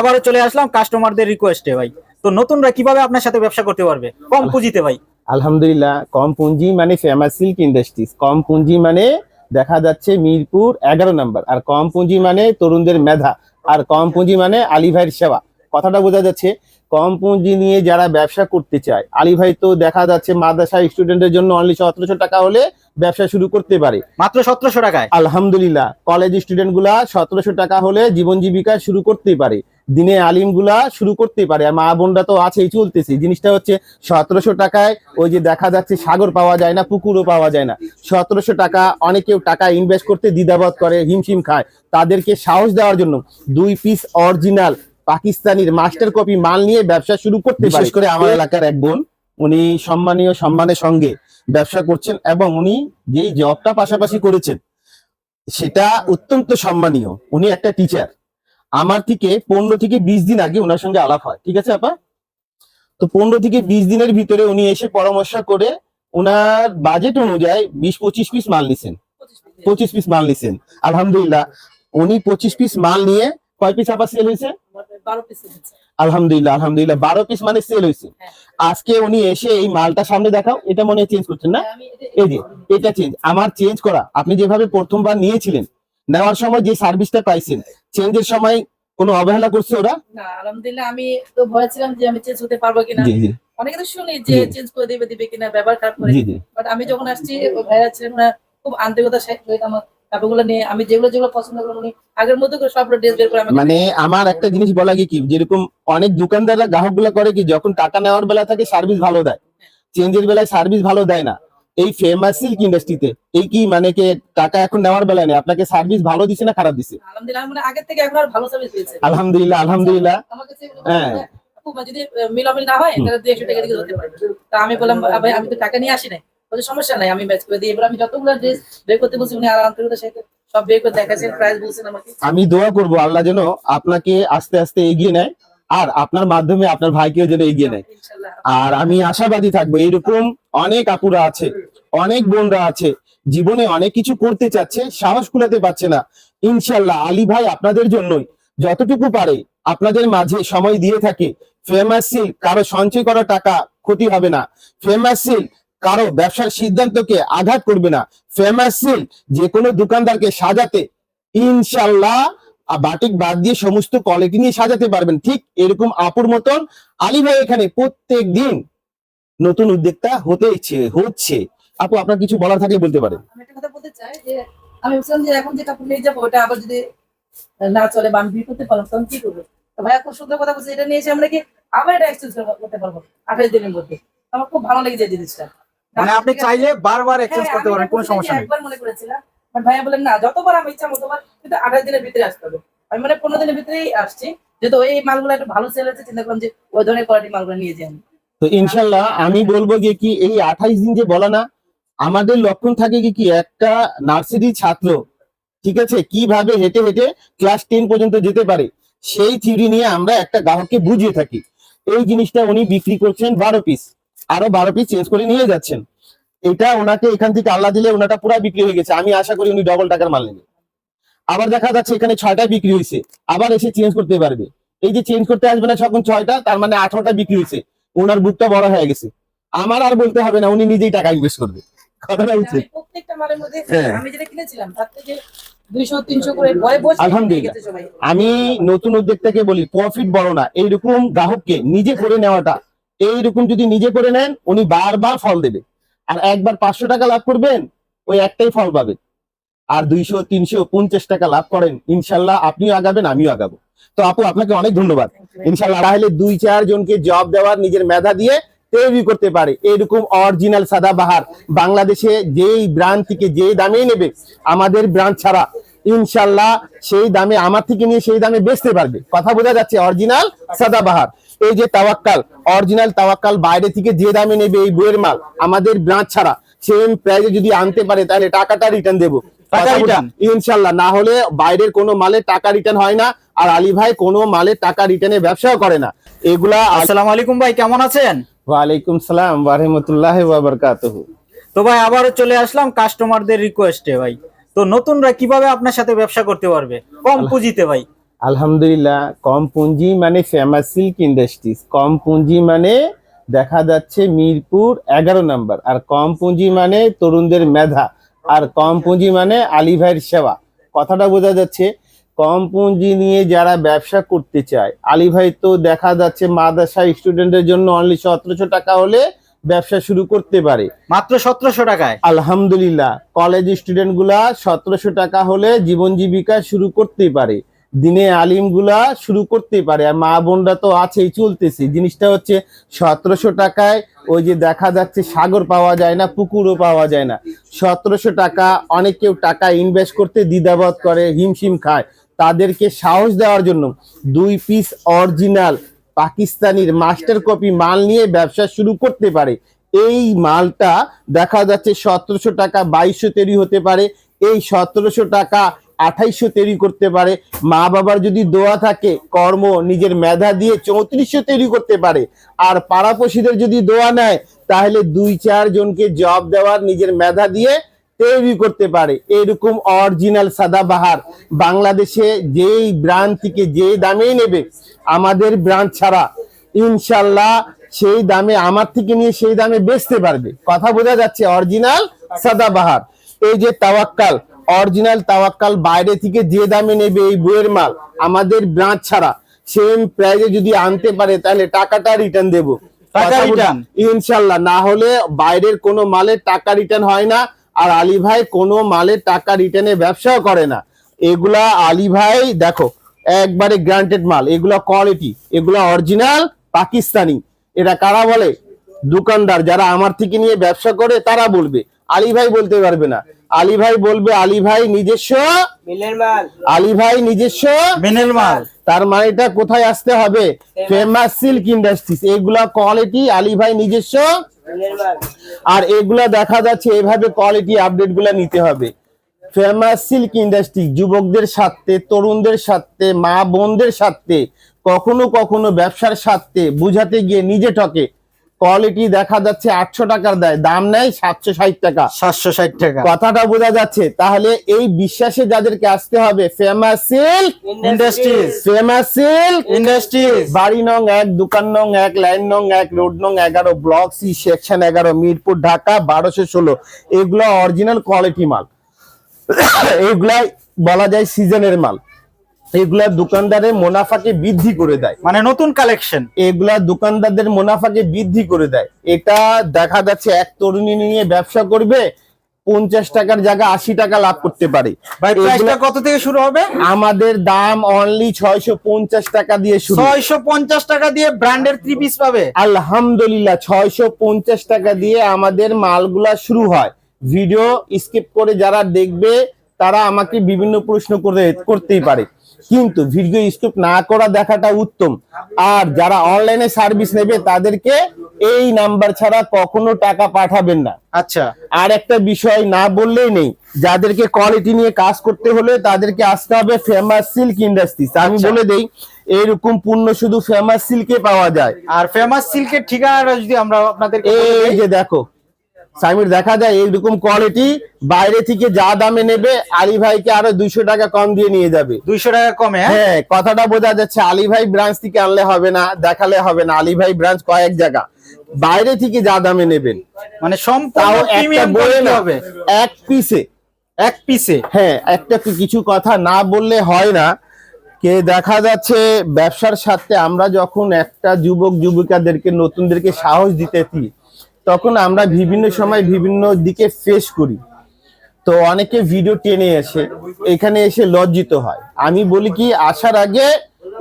আবারও চলে আসলাম কাস্টমারদের রিকোয়েস্টে ভাই। তো নতুনরা কীভাবে আপনার সাথে ব্যবসা করতে পারবে? কম পুঁজিতে ভাই। আলহামদুলিল্লাহ কম পুঁজি মানে ফেমাস সিল্ক ইন্ডাস্ট্রিজ কম পুঁজি মানে দেখা যাচ্ছে মিরপুর এগারো নম্বর আর কম পুঁজি মানে তরুণদের মেধা আর কম পুঁজি মানে আলী ভাইয়ের সেবা। কথাটা বোঝা যাচ্ছে কম পুঁজি নিয়ে যারা ব্যবসা করতে চায় আলী ভাই তো দেখা যাচ্ছে মাদ্রাসা স্টুডেন্টের জন্য অনলি সতেরোশো টাকা হলে ব্যবসা শুরু করতে পারে। মাত্র সতেরোশো টাকায়? আলহামদুলিল্লাহ কলেজ স্টুডেন্টগুলা সতেরোশো টাকা হলে জীবন জীবিকা শুরু করতে পারে। দিনে আলিমগুলা শুরু করতে পারে। আর মা বোনরা তো আছেই চলতেছে জিনিসটা হচ্ছে সতেরোশো টাকায় ওই যে দেখা যাচ্ছে সাগর পাওয়া যায় না পুকুরও পাওয়া যায় না। সতেরোশো টাকা অনেকেও টাকা ইনভেস্ট করতে দ্বিধাবোধ করে হিমশিম খায়। তাদেরকে সাহস দেওয়ার জন্য দুই পিস অরিজিনাল পাকিস্তানির মাস্টার কপি মাল নিয়ে ব্যবসা শুরু করতে বিশেষ করে আমার এলাকার এক বোন উনি সম্মানীয় সম্মানের সঙ্গে ব্যবসা করছেন এবং উনি যেই জবটা পাশাপাশি করেছেন সেটা অত্যন্ত সম্মানীয়। উনি একটা টিচার আমার থেকে পনেরো থেকে বিশ দিন আগে ওনার সঙ্গে আলাপ হয়। ঠিক আছে আপা? তো পনেরো থেকে বিশ দিনের ভিতরে উনি এসে পরামর্শ করে ওনার বাজেট অনুযায়ী বিশ পঁচিশ পিস মাল নিছেন। পঁচিশ পিস মাল নিছেন। আলহামদুলিল্লাহ উনি পঁচিশ পিস মাল নিয়ে কয় পিস আবার সেল হয়েছে। আলহামদুলিল্লাহ আলহামদুলিল্লাহ বারো পিস মানে সেল হয়েছে। আজকে উনি এসে এই মালটা সামনে দেখাও এটা মনে চেঞ্জ করছেন না? আমি এই যে এটা চেঞ্জ আমার চেঞ্জ করা আপনি যেভাবে প্রথমবার নিয়েছিলেন নেওয়ার সময় যে সার্ভিসটা পাইছেন চেঞ্জের সময় কোনো অবহেলা করছে ওরা? না আলহামদুলিল্লাহ আমি তো ভয় ছিলাম যে আমি চেঞ্জ হতে পারব কিনা। জি জি। অনেকে তো শুনি যে চেঞ্জ করে দিবে দিবে কিনা ব্যবহার খারাপ করে। বাট আমি যখন আসছি ভাইরা ছিলেন ওরা খুব আন্তরিকতার সহিত আমার কাপড়গুলো নিয়ে আমি যেগুলো যেগুলো পছন্দ করি উনি আগের মতো করে সবগুলো ড্রেস বের করে মানে আমার একটা জিনিস বলা কি কি যেরকম অনেক দোকানদাররা গ্রাহকগুলা করে কি যখন টাকা নেওয়ার বেলা থাকে সার্ভিস ভালো দেয়। চেঞ্জের বেলায় সার্ভিস ভালো দেয় না। এই ফেমাস সিল্ক ইন্ডাস্ট্রিতে এই কি মানে কি টাকা এখন নেওয়ার বেলা নেই? আপনাকে সার্ভিস ভালো দিছে না খারাপ দিছে? আলহামদুলিল্লাহ মানে আলহামদুলিল্লাহ হ্যাঁ। যদি মিলামিল না হয় তাহলে দুই টাকা দিকে ধরতে পারে। তা আমি বললাম ভাই আমি তো টাকা নিয়ে আসি নাই। বলছে সমস্যা নাই আমি ম্যাচ করে দিই। এবার আমি যতগুলো ড্রেস বের করতে বলছি উনি আর আন্তরিকতার সাথে সব বের করে দেখাচ্ছেন প্রাইস বলছেন আমাকে। আমি দোয়া করব আল্লাহ যেন আপনাকে আস্তে আস্তে এগিয়ে নেয়। আর আপনার মাধ্যমে আপনার ভাইকেও যেন এগিয়ে নেয়। আর আমি আশাবাদী থাকব এরকম অনেক আপুরা আছে অনেক বোনরা আছে জীবনে অনেক কিছু করতে চাচ্ছে সাহস কুলাতে পারছে না। ইনশাল্লাহ আলী ভাই আপনাদের জন্যই যতটুকু পারে আপনাদের মাঝে সময় দিয়ে থাকে। ফেমাস সিল্ক কারও সঞ্চয় করা টাকা ক্ষতি হবে না। ফেমাস সিল্ক কারও ব্যবসার সিদ্ধান্তকে আঘাত করবে না। ফেমাস সিল্ক যে কোনো দোকানদারকে সাজাতে ইনশাল্লাহ বাটিক বাদ দিয়ে সমস্ত কোয়ালিটি নিয়ে সাজাতে পারবেন। ঠিক এরকম আপুর মতন আলী ভাই এখানে প্রত্যেক দিন নতুন উদ্যোক্তা হতে ইচ্ছে হচ্ছে। আপু আপনার কিছু বলার থাকলে বলতে পারেন। আমি একটা কথা বলতে চাই যে আমি বলছিলাম যে এখন যে কাপড় নিয়ে যাব ওটা আবার যদি না চলে বা আমি বিক্রি করতে পারলাম তখন কি করব? ভাইয়া খুব সুন্দর কথা বলছে। এটা নিয়ে এসে আমরা কি আবার এটা এক্সচেঞ্জ করতে পারব? আঠাশ দিনের মধ্যে। আমার খুব ভালো লেগেছে জিনিসটা। মানে আপনি চাইলে বারবার এক্সচেঞ্জ হ্যাঁ, করতে পারেন কোনো সমস্যা নেই। একবার মনে করেছিলাম। ভাইয়া বলেন না, যতবার আমি ইচ্ছা মতোবার কিন্তু আঠাশ দিনের ভিতরে আসতে হবে। আমি মানে পনেরো দিনের ভিতরেই আসছি। যেহেতু এই মালগুলো একটু ভালো সেল হচ্ছে, চিন্তা করলাম যে ওই ধরনের কোয়ালিটি মালগুলো নিয়ে যাই আমি। তো ইনশাল্লাহ আমি বলব যে কি, এই আঠাইশ দিন যে বলা না, আমাদের লক্ষণ থাকে কি কি, একটা নার্সারি ছাত্র, ঠিক আছে, কীভাবে হেঁটে হেঁটে ক্লাস টেন পর্যন্ত যেতে পারে, সেই থিওরি নিয়ে আমরা একটা গ্রাহককে বুঝিয়ে থাকি। এই জিনিসটা উনি বিক্রি করছেন বারো পিস আরও বারো পিস চেঞ্জ করে নিয়ে যাচ্ছেন। এটা ওনাকে এখান থেকে আল্লাহ দিলে ওনাটা পুরো বিক্রি হয়ে গেছে। আমি আশা করি উনি ডবল টাকার মাল নেবে। আবার দেখা যাচ্ছে এখানে ছয়টা বিক্রি হয়েছে। আবার এসে চেঞ্জ করতে পারবে। এই যে চেঞ্জ করতে আসবে না যখন ছয়টা তার মানে আঠারোটা বিক্রি হয়েছে। ওনার বুকটা বড় হয়ে গেছে। আমার আর বলতে হবে না উনি নিজেই টাকা ইনভেস্ট করবে। কথাটা হ্যাঁ। আমি আলহামদুলিল্লাহ। নতুন উদ্যোক্তাকে বলি প্রফিট বড় না। এইরকম গ্রাহককে নিজে করে নেওয়াটা এইরকম যদি নিজে করে নেন উনি বারবার ফল দেবে। আর একবার পাঁচশো টাকা লাভ করবেন ওই একটাই ফল পাবে আর দুইশো তিনশো পঞ্চাশ টাকা লাভ করেন ইনশাল্লাহ আপনিও আগাবেন আমিও আগাবো। তো আপু আপনাকে অনেক ধন্যবাদ। ইনশাল্লাহ তাহলে দুই চার জনকে জব দেওয়ার নিজের মেধা দিয়ে তৈরি করতে পারে। এরকম অরিজিনাল সাদাবাহার বাংলাদেশে যেই ব্র্যান্ড থেকে যেই দামেই নেবে আমাদের ব্র্যান্ড ছাড়া ইনশাল্লাহ সেই দামে আমার থেকে নিয়ে সেই দামে বেচতে পারবে। কথা বোঝা যাচ্ছে অরিজিনাল সাদাবাহার। এই যে তাওয়াক্কাল অরিজিনাল তাওয়াক্কাল বাইরে থেকে যে দামে নেবে এই বইয়ের মাল আমাদের ব্রাঞ্চ ছাড়া সেম প্রাইজে যদি আনতে পারে তাহলে টাকাটা রিটার্ন দেবো? ইনশাল্লাহ না হলে বাইরের কোনো মালে টাকা রিটার্ন হয় না আর আলী ভাই কোনো মালে টাকা রিটার্নের ব্যবসাও করে না। এগুলা আসসালামু আলাইকুম ভাই কেমন আছেন? ওয়ালাইকুম সালাম ওয়ারহমতুল্লাহ ওয়াবারকাতুহু তো ভাই আবারও চলে আসলাম কাস্টমারদের রিকোয়েস্টে ভাই। তো নতুনরা কীভাবে আপনার সাথে ব্যবসা করতে পারবে? কম পুঁজিতে ভাই। আলহামদুলিল্লাহ কম পুঁজি মানে ফেমাস সিল্ক ইন্ডাস্ট্রিজ কম পুঁজি মানে দেখা যাচ্ছে মিরপুর এগারো নাম্বার আর কম পুঁজি মানে তরুণদের মেধা আর কম পুঁজি মানে আলী ভাইয়ের সেবা। কথাটা বোঝা যাচ্ছে কম পুঁজি নিয়ে যারা ব্যবসা করতে চায় আলী ভাই তো দেখা যাচ্ছে মাদ্রাসা স্টুডেন্টের জন্য অনলি সতেরোশো টাকা হলে ব্যবসা শুরু করতে পারে। মাত্র সতেরোশো টাকায়? আলহামদুলিল্লাহ কলেজ স্টুডেন্টগুলা সতেরোশো টাকা হলে জীবন জীবিকা শুরু করতে পারে। দিনে আলিমগুলা শুরু করতে পারে। আর মা বোনরা তো আছেই, চলতেছে। জিনিসটা হচ্ছে সতেরোশো টাকায় ওই যে দেখা যাচ্ছে সাগর পাওয়া যায় না, পুকুরও পাওয়া যায় না। সতেরোশো টাকা, অনেক কেউ টাকা ইনভেস্ট করতে দ্বিধাবোধ করে, হিমশিম খায়। তাদেরকে সাহস দেওয়ার জন্য দুই পিস অরিজিনাল পাকিস্তানির মাস্টার কপি মাল নিয়ে ব্যবসা শুরু করতে পারে। এই মালটা দেখা যাচ্ছে সতেরোশো টাকা বাইশশো তৈরি হতে পারে। এই সতেরোশো টাকা আঠাইশশো তৈরি করতে পারে। মা বাবার যদি দোয়া থাকে, কর্ম নিজের মেধা দিয়ে চৌত্রিশশো তৈরি করতে পারে। আর পাড়াপড়শিদের যদি দোয়া নেয়, তাহলে দুই চার জনকে জব দেওয়ার নিজের মেধা দিয়ে তৈরি করতে পারে। এরকম অরিজিনাল সাদাবাহার। বাংলাদেশে যেই ব্র্যান্ড থেকে যে দামেই নেবে, আমাদের ব্র্যান্ড ছাড়া ইনশাল্লাহ সেই দামে, আমার থেকে নিয়ে সেই দামে বেচতে পারবে। কথা বোঝা যাচ্ছে, অরিজিনাল সাদাবাহার। এই যে তাওয়াক্কাল অরিজিনাল তাওয়াক্কাল বাইরে থেকে যে দামে নেবে এই বইয়ের মাল আমাদের ব্রাঞ্চ ছাড়া সেম প্রাইজে যদি আনতে পারে তাহলে টাকাটা রিটার্ন দেবো। টাকা return? ইনশাল্লাহ না হলে বাইরের কোনো মালের টাকা রিটার্ন হয় না আর আলী ভাই কোনো মালের টাকা রিটার্নে ব্যবসাও করে না। এগুলা আলী ভাই দেখো একবারে গ্রান্টেড মাল এগুলা কোয়ালিটি এগুলা অরিজিনাল পাকিস্তানি। এটা কারা বলে? দোকানদার যারা আমার থেকে নিয়ে ব্যবসা করে তারা বলবে। আলী ভাই বলতে পারবে না। আলী ভাই বলবে আলী ভাই নিজস্ব? আলী ভাই নিজস্ব? মিনেল মাল। তার মানেটা কোথায় আসতে হবে? ফেমাস সিল্ক ইন্ডাস্ট্রিজ এগুলা কোয়ালিটি আলী ভাই নিজস্ব? আর এগুলা দেখা যাচ্ছে এভাবে কোয়ালিটি আপডেটগুলা নিতে হবে। ফেমাস সিল্ক ইন্ডাস্ট্রি যুবকদের সাথে তরুণদের সাথে মা বোনদের সাথে কখনো কখনো ব্যবসার সাথে বুঝাতে গিয়ে নিজে ঠকে। কোয়ালিটি দেখা যাচ্ছে আটশো টাকার দেয়। দাম নেয় সাতশো ষাট টাকা। সাতশো ষাট টাকা। কথাটা বোঝা যাচ্ছে। তাহলে এই বিশ্বাসে যাদেরকে আসতে হবে famous silk industries famous silk industries বাড়ি নং এক দোকান নং এক লাইন নং এক রোড নং এগারো ব্লক সি সেকশন এগারো মিরপুর ঢাকা বারোশো ষোলো। এগুলো অরিজিনাল কোয়ালিটি মাল। এগুলা বলা যায় সিজনের মাল। এগুলা দোকানদারের মুনাফাকে বৃদ্ধি করে দেয়। মানে নতুন কালেকশন এগুলা দোকানদারদের মুনাফাকে বৃদ্ধি করে দেয়। এটা দেখা যাচ্ছে এক তরুণী নিয়ে ব্যবসা করবে পঞ্চাশ টাকার জায়গায় আশি টাকা লাভ করতে পারে। কত থেকে শুরু হবে? আমাদের দাম অনলি ছয়শো পঞ্চাশ টাকা দিয়ে শুরু। ছয়শো পঞ্চাশ টাকা দিয়ে ব্র্যান্ডের থ্রি পিস পাবে? আলহামদুলিল্লাহ ছয়শো পঞ্চাশ টাকা দিয়ে আমাদের মালগুলা শুরু হয়। ভিডিও স্কিপ করে যারা দেখবে তারা আমাকে বিভিন্ন প্রশ্ন করে করতেই পারে। কিন্তু ভিডিও স্কিপ না করা দেখাটা উত্তম। আর যারা অনলাইনে সার্ভিস নেবে তাদেরকে এই নাম্বার ছাড়া কখনো টাকা পাঠাবেন না। আচ্ছা। আর একটা বিষয় না বললেই নেই যাদেরকে কোয়ালিটি নিয়ে কাজ করতে হলে তাদেরকে আসতে হবে ফেমাস সিল্ক ইন্ডাস্ট্রিজ আমি আচ্ছা। বলে দেই এইরকম পণ্য শুধু ফেমাস সিল্কে পাওয়া যায়। আর ফেমাস সিল্কের ঠিকানাটা যদি আমরা আপনাদের এই যে দেখো সামির দেখা যায় এইরকম কোয়ালিটি বাইরে থেকে যা দামে নেবে আলী ভাইকে আরও দুইশো টাকা কম দিয়ে নিয়ে যাবে। দুইশো টাকা কমে হ্যাঁ? হ্যাঁ কথাটা বোঝা যাচ্ছে আলী ভাই ব্রাঞ্চ থেকে আনলে হবে না দেখালে হবে না আলী ভাই ব্রাঞ্চ কয়েক জায়গা। বাইরে থেকে যা দামে নেবেন। মানে সম্পূর্ণ হবে। এক পিসে এক পিসে হ্যাঁ একটা কিছু কথা না বললে হয় না। কে দেখা যাচ্ছে ব্যবসার সাথে আমরা যখন একটা যুবক যুবিকাদেরকে নতুনদেরকে সাহস দিতেছি তখন আমরা বিভিন্ন সময় বিভিন্ন দিকে ফেস করি। তো অনেকে ভিডিও টেনে এসে, এখানে এসে লজ্জিত হয়। আমি বলি কি, আসার আগে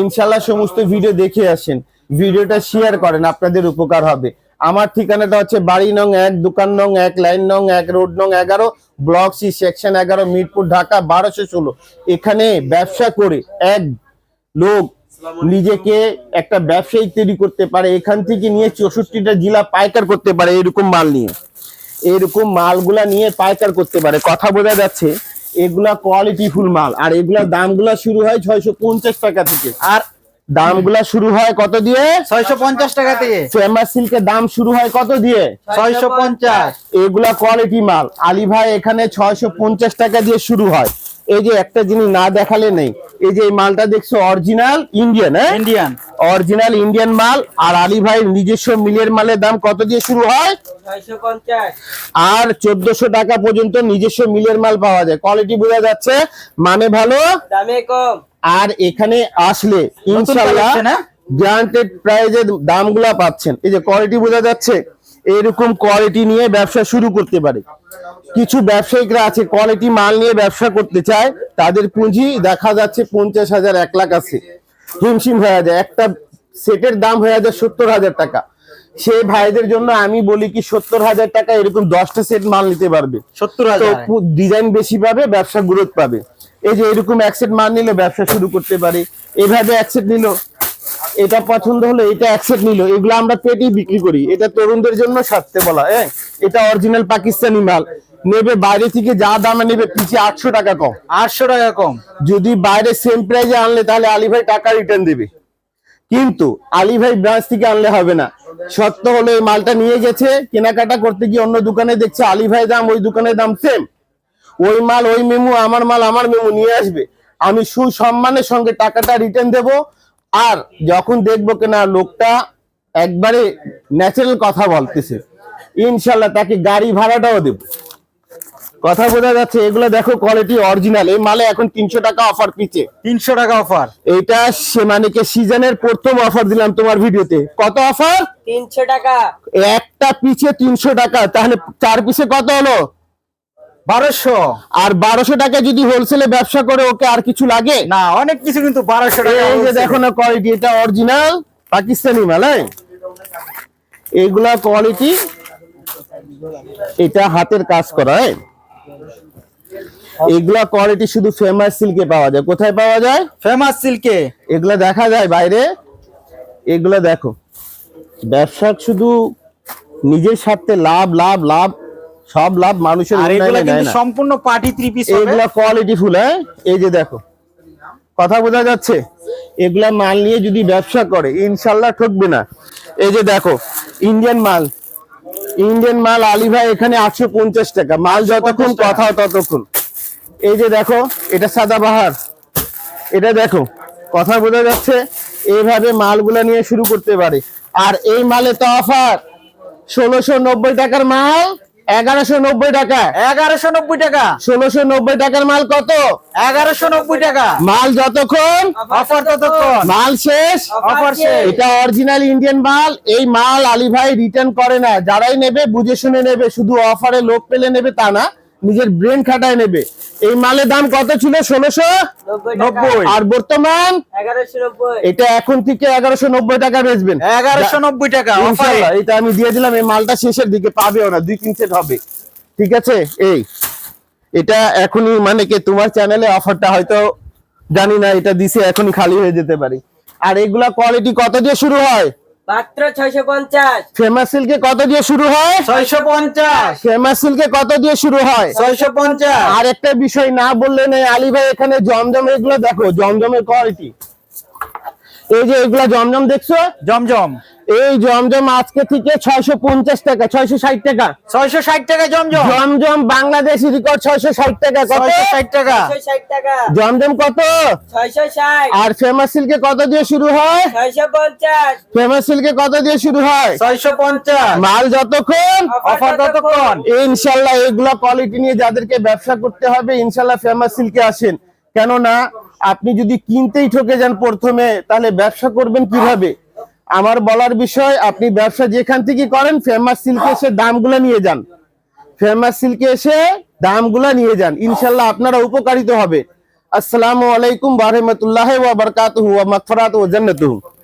ইনশাল্লাহ সমস্ত ভিডিও দেখে আসেন। ভিডিওটা শেয়ার করেন, আপনাদের উপকার হবে। আমার ঠিকানাটা হচ্ছে বাড়ি নং এক, দোকান নং এক, লাইন নং এক, রোড নং এগারো, ব্লক সি, সেকশন এগারো, মিরপুর, ঢাকা, বারোশো ষোলো। এখানে ব্যবসা করে এক লোক নিজেকে একটা ব্যবসায়ী তৈরি করতে পারে এখান থেকে নিয়ে চৌষট্টিটা জেলা পাইকার করতে পারে এরকম মাল নিয়ে। এরকম মালগুলা নিয়ে পাইকার করতে পারে। কথা বোঝা যাচ্ছে এগুলা কোয়ালিটি ফুল মাল। আর এগুলা দামগুলা শুরু হয় ছয়শো পঞ্চাশ টাকা থেকে। আর দামগুলা শুরু হয় কত দিয়ে? ছয়শো পঞ্চাশ টাকা থেকে। ফেমাস সিল্কের দাম শুরু হয় কত দিয়ে? ছয়শো পঞ্চাশ। এগুলা কোয়ালিটি মাল। আলী ভাই এখানে ছয়শো পঞ্চাশ টাকা দিয়ে শুরু হয়। এই যে একটা জিনিস না দেখালে নেই। এই যে এই মালটা দেখছ অরিজিনাল ইন্ডিয়ান হ্যাঁ? ইন্ডিয়ান অরিজিনাল ইন্ডিয়ান মাল। আর আলী ভাই নিজস্ব মিলের মালের দাম কত দিয়ে শুরু হয়? আর চোদ্দশো টাকা পর্যন্ত নিজস্ব মিলের মাল পাওয়া যায়। কোয়ালিটি বোঝা যাচ্ছে মানে ভালো। দামে কম। আর এখানে আসলে ইনশাল্লাহ হ্যাঁ? গ্রান্টেড প্রাইজের দামগুলা পাচ্ছেন। এই যে কোয়ালিটি বোঝা যাচ্ছে এরকম কোয়ালিটি নিয়ে ব্যবসা শুরু করতে পারে। কিছু ব্যবসায়িকরা আছে কোয়ালিটি মাল নিয়ে ব্যবসা করতে চায় তাদের পুঁজি দেখা যাচ্ছে পঞ্চাশ হাজার এক লাখ আছে হিমশিম হয়ে যায়। একটা সেটের দাম হয়ে যায় সত্তর হাজার টাকা। সেই ভাইদের জন্য আমি বলি কি সত্তর হাজার টাকা এরকম দশটা সেট মাল নিতে পারবে। সত্তর হাজার। ডিজাইন বেশি পাবে ব্যবসা গ্রোথ পাবে। এই যে এরকম এক সেট মাল নিলে ব্যবসা শুরু করতে পারে। এভাবে এক সেট নিল এটা পছন্দ হলো এটা অ্যাকসেপ্ট নিল। এগুলো আমরা পেটেই বিক্রি করি। এটা তরুণদের জন্য সাজতে বলা হ্যাঁ? এটা অরিজিনাল পাকিস্তানি মাল। নেবে বাইরে থেকে যা দামে নেবে পিছিয়ে আটশো টাকা কম। আটশো টাকা কম। যদি বাইরে সেম প্রাইজে আনলে তাহলে আলী ভাই টাকা রিটার্ন দেবে। কিন্তু আলী ভাই ব্রাঞ্চ থেকে আনলে হবে না। সত্য হলো এই মালটা নিয়ে গেছে কেনাকাটা করতে গিয়ে অন্য দোকানে দেখছে আলী ভাই দাম ওই দোকানের দাম সেম ওই মাল ওই মেমু আমার মাল আমার মেমু নিয়ে আসবে। আমি সুসম্মানের সঙ্গে টাকাটা রিটার্ন দেব। আর যখন দেখব কিনা লোকটা একবারে ন্যাচারাল কথা বলতেছে ইনশাল্লাহ তাকে গাড়ি ভাড়াটাও দেবো। কথা বোঝা যাচ্ছে এগুলো দেখো কোয়ালিটি অরিজিনাল এই মালে এখন তিনশো টাকা অফার পিছে। তিনশো টাকা অফার এইটা সেমানিকে সিজনের প্রথম অফার দিলাম তোমার ভিডিওতে। কত অফার তিনশো টাকা। একটা পিছে তিনশো টাকা তাহলে চার পিছে কত হলো? বারোশো। আর বারোশো টাকা যদি হোলসেলে ব্যবসা করে ওকে আর কিছু লাগে? না অনেক কিছু কিন্তু বারোশো টাকা এই যে দেখো না কোয়ালিটি এটা অরিজিনাল পাকিস্তানি মাল হ্যাঁ? এইগুলা কোয়ালিটি এটা হাতের কাজ করা হ্যাঁ? এগুলা কোয়ালিটি শুধু ফেমাস সিল্কে পাওয়া যায়। কোথায় পাওয়া যায়? ফেমাস সিল্কে এগুলা দেখা যায় বাইরে। এগুলা দেখো ব্যবসা শুধু নিজের স্বার্থে লাভ লাভ লাভ সব লাভ মানুষের আর এগুলা কিন্তু সম্পূর্ণ পার্টি থ্রি পিস এগুলা কোয়ালিটি ফুল হ্যাঁ? এই যে দেখো কথা বোঝা যাচ্ছে? এগুলা মাল নিয়ে যদি ব্যবসা করে ইনশাল্লাহ ঠকবে না। এই যে দেখো ইন্ডিয়ান মাল। ইন্ডিয়ান মাল আলী ভাই এখানে আটশো পঞ্চাশ টাকা। মাল যতক্ষণ কথা ততক্ষণ। এই যে দেখো এটা সাদাবাহার এটা দেখো কথা বোঝা যাচ্ছে? এইভাবে মালগুলা নিয়ে শুরু করতে পারে। আর এই মালে তো অফার ষোলোশো নব্বই টাকার মাল এগারোশো নব্বই টাকা। এগারোশো নব্বই টাকা। ষোলোশো নব্বই টাকার মাল কত? এগারোশো নব্বই টাকা। মাল যতক্ষণ? অফার ততক্ষণ। মাল শেষ? অফার শেষ। এটা অরিজিনাল ইন্ডিয়ান মাল এই মাল আলী ভাই রিটার্ন করে না। যারাই নেবে বুঝে শুনে নেবে শুধু অফারে লোক পেলে নেবে তা না। নিজের ব্রেন খাটায় নেবে। এই মালের দাম কত ছিল? ষোলোশো নব্বই। আর বর্তমান? এটা এখন থেকে এগারোশো নব্বই টাকা বেচবেন। এগারোশো নব্বই টাকা এটা আমি দিয়ে দিলাম এই মালটা শেষের দিকে পাবেও না দুই তিন সেট হবে। ঠিক আছে? এই এটা এখনই মানে কি তোমার চ্যানেলে অফারটা হয়তো জানি না এটা দিছে এখনই খালি হয়ে যেতে পারে। আর এগুলা কোয়ালিটি কত দিয়ে শুরু হয়? মাত্র ছয়শো পঞ্চাশ। ফেমাস সিল্কে কত দিয়ে শুরু হয়? ছয়শো পঞ্চাশ। ফেমাস সিল্কে কত দিয়ে শুরু হয়? ছয়শো পঞ্চাশ। আর একটা বিষয় না বললে নেই আলী ভাই এখানে জমজম এগুলো দেখো জমজমের কোয়ালিটি এই যে এগুলা জমজম দেখছ? জমজম। এই জমজম আজকে থেকে ছয়শো পঞ্চাশ টাকা ছয়শো ষাট টাকা। ছয়শো ষাট টাকা জমজম। জমজম বাংলাদেশি রেকর্ড ছয়শো ষাট টাকা কত? ছয়শো ষাট টাকা। জমজম কত? ছয়শো ষাট। আর ফেমাস সিল্কে কত দিয়ে শুরু হয়? ছয়শো পঞ্চাশ। ফেমাস সিল্কে কত দিয়ে শুরু হয়? ছয়শো পঞ্চাশ। মাল যতক্ষণ? অফার ততক্ষণ। ইনশাল্লাহ এগুলা কোয়ালিটি নিয়ে যাদেরকে ব্যবসা করতে হবে ইনশাল্লাহ ফেমাস সিল্কে আসেন। কেননা আপনি যদি কিনতেই ঠকে যান প্রথমে, তাহলে ব্যবসা করবেন কীভাবে? আমার বলার বিষয়, আপনি ব্যবসা যেখান থেকে করেন, ফেমাস সিল্কে এসে দামগুলো নিয়ে যান। ফেমাস সিল্কে এসে দামগুলা নিয়ে যান। ইনশাল্লাহ আপনারা উপকারিত হবে। আসসালামু আলাইকুম বারহমতুল্লাহ রাহমাতুল্লাহি ওয়া